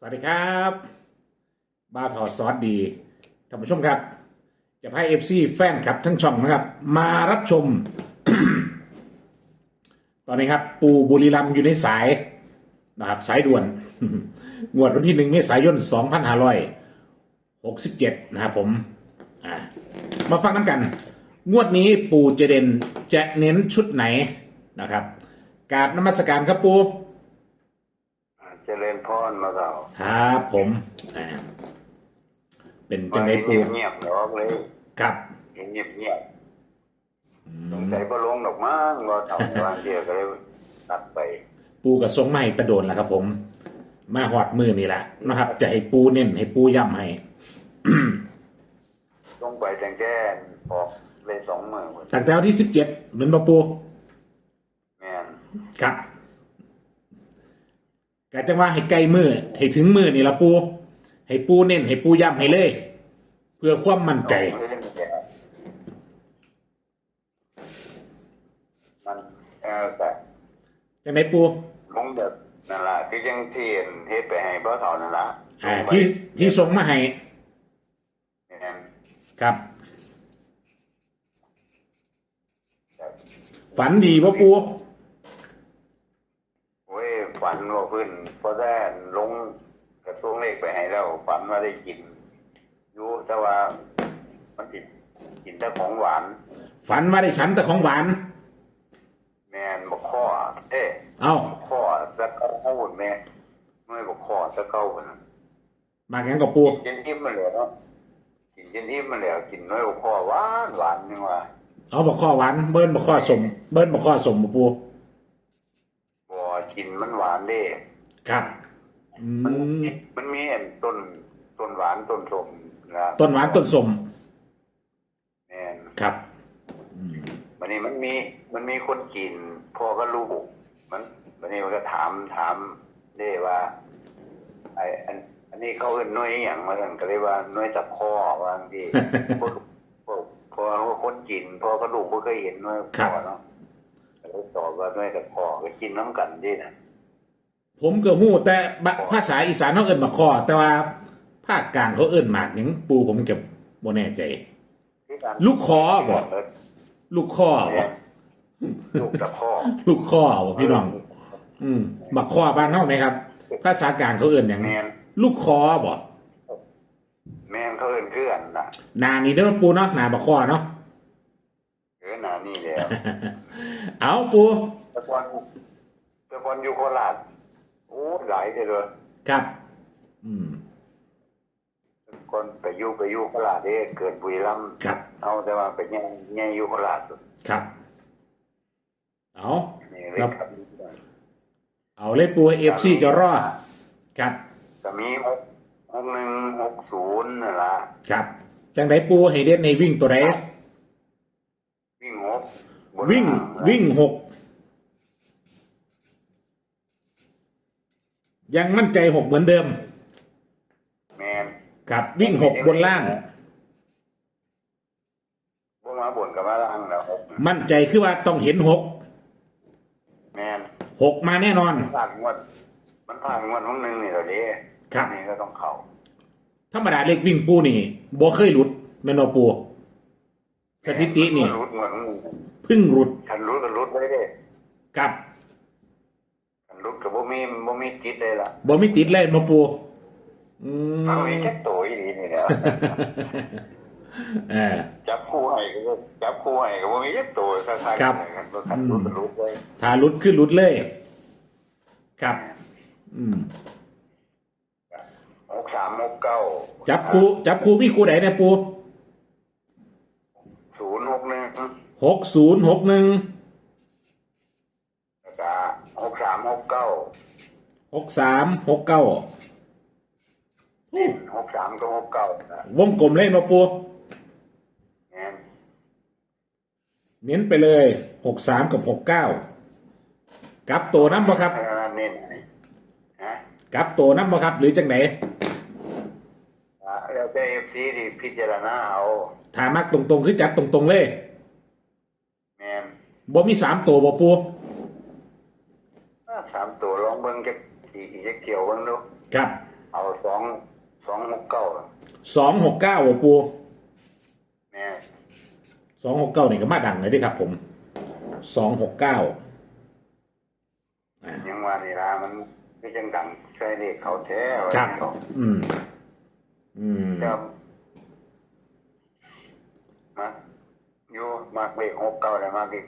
สวัสดีครับบ้าทอซอสดีท่านผู้ชมครับ จะให้เอฟซีแฟนคลับทั้งช่องนะครับ มารับชม ตอนนี้ครับ ปูบุรีรัมอยู่ในสายนะครับ สายด่วน งวดวันที่หนึ่งเมษายนสองพันห้าร้อยหกสิบเจ็ดนะครับผมมาฟังน้ำกัน งวดนี้ปูเจเดนจะเน้นชุดไหนนะครับกราบนมัสการครับปู เจริญพรมาเราครับผมอ่าเป็นจังไดปูเงียบๆดอกเลยครับเงียบเงียบอืๆสงมสัยบ่ลงดอกมั้งว่าเท่าบางเดียวก็เลยตัดไปปูกับทรงไม้ตะโดนแล้วครับ ผม มาหอดมือนี่แหละนะครับ จะให้ปูเน้นให้ปูย่ำให้ลงไปแต่งแก้ออกเลยสองมือหมดตั้งแต่วันที่สิบเจ็ดเหมือนบอปูแม่นครับ กะจังว่าให้ใกล้มือให้ถึงมือนี่ละปู ให้ปูเน้นให้ปูย่ำให้เลย เพื่อความมั่นใจเอาเล่นแก่มันเออแต่จังไดปูลงแบบนั่นล่ะที่ยังเทียนเฮ็ดไปให้บ่เท่านั่นล่ะอ่าที่ที่ส่งมาให้แม่นครับ ฝันดีป่ะปูโอ้ย ฝันว่าเพิ่นพอได้ลงกระทรวงเลขไปให้แล้วฝันว่าได้กินอยู่แต่ว่ามันติดกินแต่ของหวาน ฝันว่าได้ฉันแต่ของหวาน แมนบกข้อเอ๊ะเอาข้อตะเก้าหุ่นแม่ไม่บกข้อตะเก้าหุ่นมางั้นกับปูกินอิ่มมาแล้วเนาะกินกินอิ่มมาแล้วกินน้อยบกข้อหวานหวานนี่ว่าเอาบอกข้อหวานเบิ้ลบอกข้อสมเบิ้ลบอกข้อสมบ่ปู กินมันหวานเด้ครับอืมันมมันมีอันต้นต้นหวานต้นสมนะต้นหวานต้นสมแมนครับอืมวันนี้มันมีมันมีคนกินพ่อก็รู้มันวันนี้มันก็ถามถามเด้ว่าไออัน อันนี้เขาเอิ้นหน้อยอหย่างมาสั่นก็เลยว่าหน้อยตะคอว่าจังซี่ พวกพวกพอว่าคนกินพอกระดูกบ่เคยเห็นหน้อยคอเนาะ ก็เลยตอบว่าหน้อยตะคอก็กินน้ำกันดินะผมก็หู้แต่บะภาษาอีสานเขาเอิ้นมาข้อแต่ว่าภาคกลางเขาเอิ้นหมากหยังปูผมเก็บบ่แน่ใจ ที่การลูกคอบ่ลูกข้อบ่ลูกตะคอลูกข้อบ่พี่น้อง อืมบักข้อบ้านเฮาไหมครับ ภาษากลางเขาเอิ้นหยังแมนลูกคอบ่แมนเขาเอิ้นคือกันน่ะหนานี่เด้อปูเนาะหนาบักข้อเนาะ เออหน้านี่แล้วเอาปูแตะกอนแตะกอนอยู่โคราชโอ้หลายเด้อเลยครับ อืมแต่ก่อนไปอยู่ไปอยู่โคราชเด้เกิดบุรีรัมย์ครับ เอาแต่ว่าไปยังยังอยู่โคราชครับ เอานี่เลยครับครับ เอาเลยปูเอฟซีจะรอดครับก็มีหกหกหนึ่งหกศูนย์นั่นล่ะครับจังไดปูให้เด่นในวิ่งตัวไหนวิ่งห กบนวิ่งล่าวิ่งหกยังมั่นใจหกเหมือนเดิม แมนครับ วิ่งหกบนล่างบนมาบนกับมาล่างแล้วหกมั่นใจคือว่าต้องเห็นหกแมนหกมาแน่นอนผ่านงวดมันผ่านงวดของหนึ่งนี่เหรอเด้ครับนี่ก็ต้องเข้าธรรมดาเล็กวิ่งปูนี่บ่เคยหลุดแม่นบ่ปู สถิตินี่มัรุดงวดของหนึ่งเพึ่งหลุดคันรุดก็รุดไว้เด้กับคันรุดก็บ่มีบ่มีจิตได้ล่ะบ่มีติดเลยมาปูอืมมันมีแค่ตัวอีนี่แหละเออ จับคู่ให้ก็จับคู่ให้ก็บ่มีแค่ตัวคล้ายๆครักับนกันคันรุดก็รุดไว้ถ้าหลุดขึ้นหลุดเลยครับ อืม หกสามหกเก้าจับครูจับครูมีครูไหนเนี่ยปูศูนย์ห กหนึ่งหกศูนย์หกหนึ่งแล้วก็หกสามหกเก้าหกสามหกเก้าหกสามก็หกเก้านะวงกลมเลขมาปูเนี่ยเน้นไปเลยหกสามกับหกเก้ากับตัวน้ำบ่ครับเออเน้นฮะกับตัวน้ำบ่ครับ หรือจังไหนอ่าแล้วแต่เอฟซีที่พิจารณาเอา ถามักตรงๆคือจับตรงๆเลยแมนบ่มีสามตัวบ่ปูอ่าสามตัวลองเบิ้งจะอีกจะเกี่ยวเบิ้งดูครับเอาสองสองหกเก้าสองหกเก้าปูแม่สองหกเก้านี่ก็มาดังเลยเดิครับ ผมสองหกเก้ายังว่านี่ละมันก็ยังดังใช่เลขเขาแท้ครับว่าอืม อืมจะม อยู่มากเลขหกเก้าเลยมากเลข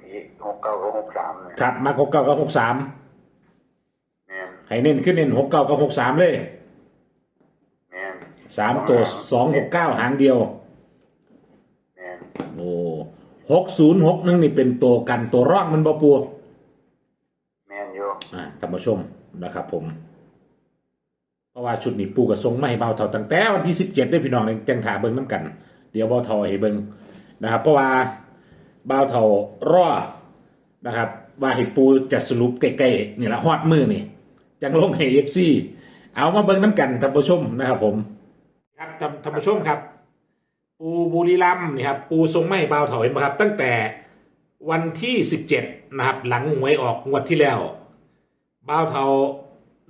หกเก้าก็หกสามเนี่ยครับมาหกเก้ากับหกสามแม่นให้เน้นขึ้นเน้นหกเก้ากับหกสามเลยแม่นสามตัวสองหกเก้าหางเดียว แม่นโอ้หกศูนย์หกหนึ่งนี่เป็นตัวกันตัวร่องมันบ่ปูแม่นอยู่อ่าท่านผู้ชมนะครับผม เพราะว่าชุดนี้ปูกับทรงไม่ให้เบาเท่าตั้งแต่วันที่สิบเจ็ดได้พี่น้องในจังถาเบิ้งน้ำกัน เดี๋ยวเบาเท่าให้เบิ้ง นะครับเพราะว่าเบาวเท่ารอนะครับ ว่าให้ปูจะสรุปใกล้ๆนี่ละฮอดมือนี่จังลงให้เอฟซีเอามาเบิ้งน้ำกันท่านผู้ชมนะครับผม ครับท่านท่านผู้ชมครับ ปูบุรีรัมย์นี่ครับปูทรงไม่เบาวเถาเห็นไหมครับ ตั้งแต่วันที่17นะครับ หลังหวยออกงวดที่แล้วเบาวเถา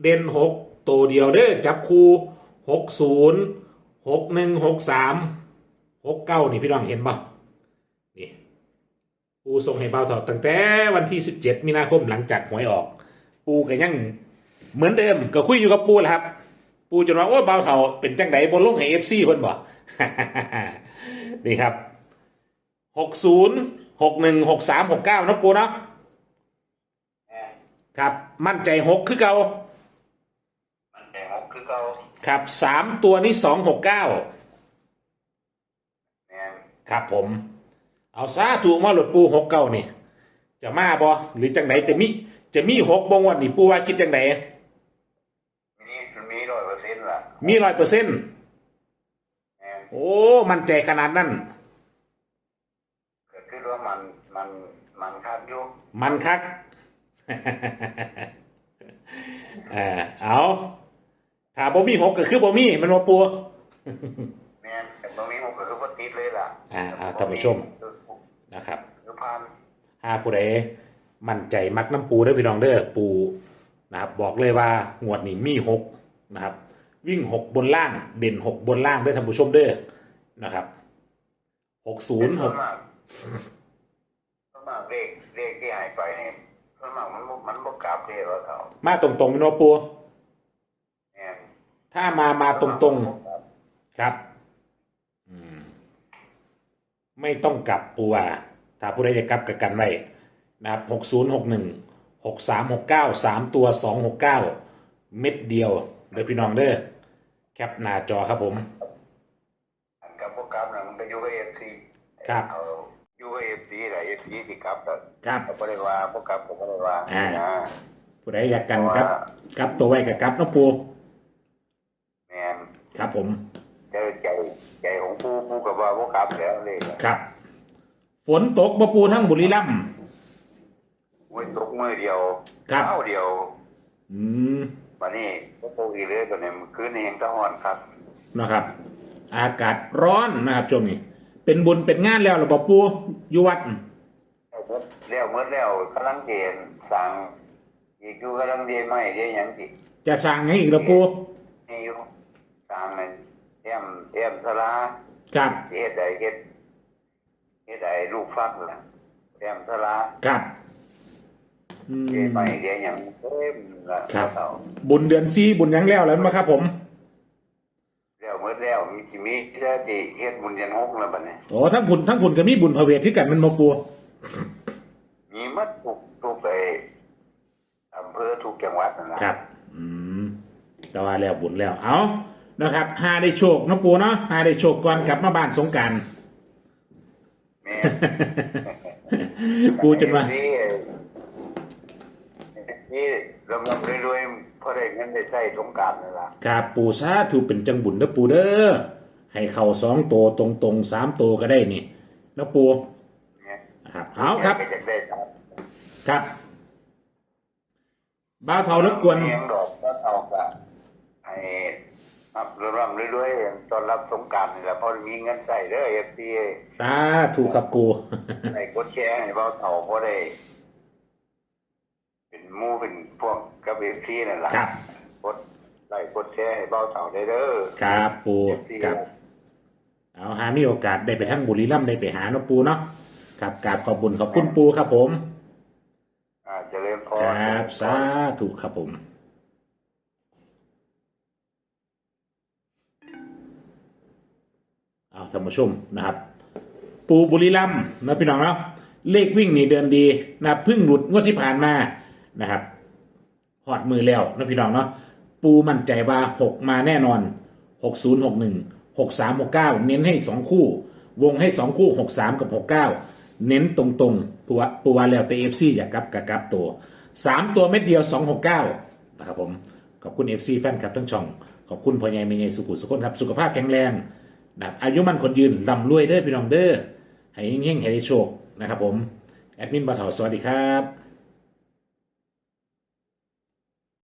เด่นหกตัวเดียวเด้อจับคู่หกศูนย์หกหนึ่งหกสามหกเก้านี่พี่น้องเห็นป่ะ ปูทรงให้เบาเถาตั้งแต่วันที่ 17 มีนาคมหลังจากหวยออก ปูก็ยังเหมือนเดิมก็คุยอยู่กับปูแหละครับ ปูจนว่าโอ้เบาเถาเป็นจังไดบนลงให้เอฟซีเพิ่นบ่นี่ครับหกศูนย์หกหนึ่งหกสามหกเก้านะปูเนาะแม่นครับ มั่นใจหกคือเก่ามันแต่หกคือเก่าครับสามตัวนี้สองหกเก้าแม่นครับผม เอาซาถูกมาหลุดปูหกเก้านี่ จะมาบ่หรือจังไหนจะมี จะมีหกบงวันนี่ปูว่าคิดจังไหนมีมีร้อยเปอร์เซ็นต์ล่ะมีร้อยเปอร์เซ็นต์แม่นโอ้ มั่นใจขนาดนั้นก็คือว่ามันมันมันคาดอยู่มันคักเออเอาถ้าบ่มีหกก็คือบ่มีมันบ่ปูแม่นแต่ตรงนี้มันก็คือว่าติดเลยล่ะอ่าอ่าท่านผู้ชม นะครับ คือพัน ถ้าผู้ใดมั่นใจมักน้ำปูเด้อพี่น้องเด้อปูนะครับบอกเลยว่างวดนี้มีหกนะครับ วิ่งหกบนล่างเด่นหกบนล่างเด้อท่านผู้ชมเด้อนะครับหกศูนย์หส่วกนมากส่วนมากเลขเลขที่หายไปเนี่ยส่วนมากมันบ่มันบกกลับเลยหรอเขามาตรงๆพี่น้องปูแม่นถ้ามามาตรงๆครับ อืม ไม่ต้องกลับปูว่า ถ้าผู้ใดจะกลับกับกันไว้นะครับหกศูนย์หกหนึ่งหกสามหกเก้าสามตัวสองหกเก้าเม็ดเดียวเด้อพี่น้องเด้อแคปหน้าจอครับผมอันกับบกกลับนะมันก็อยู่กับเอฟซีครับเอาอยู่กับเอฟซีแหละเอฟซีที่กลับก็ครับก็บ่ได้ว่าบกกลับก็บ่ได้ว่าอ่านะผู้ใดอยากกันครับกลับตัวไว้กับกลับเน้องปูแม่นครับผมใจใจใจของผู้ผู้ก็ว่าบกกลับแล้วเลยครับฝ นตกบ่ปูทั้งบุรีรัมย์เว้นตกมือเดียวครับ เท้าเดียวอืมวันนี้ก็โตอีเลยตัวนี้มันคืนนี้ยังตะหอนครับนะครับ อากาศร้อนนะครับช่วงนี้ เป็นบุญเป็นงานแล้วหรือเปล่าปูอยู่วัดแล้วเมื่อแล้วกำลังเรียนสั่งอีกอยู่กำลังเรียนไม่เรียนหยังติจะสั่งให้อีกแล้วปูนี่อยู่สั่งนั่นเตรียมเตรียมสลา ครับ เฮ็ดใดเฮ็ด เฮ็ดใดลูกฟักล่ะเตรียมสลาครับอืมเรียนไม่เรียนหยังเต็มละครับ เขาบุญเดือนซีบุญหยังแล้วแล้วมาครับ ผมแล้วเมื่อแล้วมีสิมีเจ้าที่เฮ็ดบุญเรียนหกแล้วบัดนี้โอ้ทั้งบุญทั้งบุญก็มีบุญพระเวทที่กันมันมาปูมีหมัดทุกทุกไอ้อำเภอทุกจังหวัดนั่นล่ะครับ อืมแต่ว่าแล้วบุญแล้ว เอานะครับหาได้โชคเนาะปูเนาะหาได้โชคก่อนกลับมาบ้านสงกรารแม่ ปูจนว่าที่ที่ลำลำรวยๆพอได้เงินได้ใช้สงกรารนั่นล่ะครับปูซาถูเป็นจังบุญเด้อปูเด้อให้เข่าสองตัวตรงตรงๆสามตัวก็ได้นี่แล้วปูเนี่ยนะครับเอาครับก็จะได้ครับครับบ้าวเทารบกวน เลี้ยงดอกก็เอาก็ให้ รับรำๆรวยๆตอนรับสงกรารนี่แหละพอมีเงินใส่เด้อ FT สาถูครับปูให้กดแชร์ให้เบาเฒ่าพอได้ เป็นหมู่เป็นพวกกับ FT นั่นล่ะครับกดไลค์กดแชร์ให้เบาเต่าได้เด้อครับปูครับ เอาหามีโอกาสได้ไปทั้งบุรีรัมย์ได้ไปหาเนาะปูเนาะครับกราบขอบคุญขอบคุณปูครับผม อ่าเจริญพครรับสาธุครับผม เอาท่านผู้ชมนะครับ ปูบุรีรัมย์นะพี่น้องเนาะเลขวิ่งนี่เดินดีนะพึ่งหลุดงวดที่ผ่านมานะครับหอดมือแล้วนะพี่น้องเนาะปูมั่นใจว่าหกมาแน่นอนหกศูนย์หกหนึ่งหกสามหกเก้าเน้นให้สองคู่ วงให้สองคู่หกสามกับหกเก้าเน้นตรงๆปูวปูวาแล้วแต่เอฟซีอยากกลับกับกลับตัวสามตัวเม็ดเดียวสองหกเก้านะครับผมขอบคุณเอฟซีแฟนคลับทั้งช่อง ขอบคุณพ่อใหญ่เมย์สุขุสุขคนครับ สุขภาพแข็งแรง นะครับอายุมันคนยืนลำรวยเด้อพี่น้องเด้อให้เฮงๆให้ได้โชคนะครับผม แอดมินบาถอสวัสดีครับ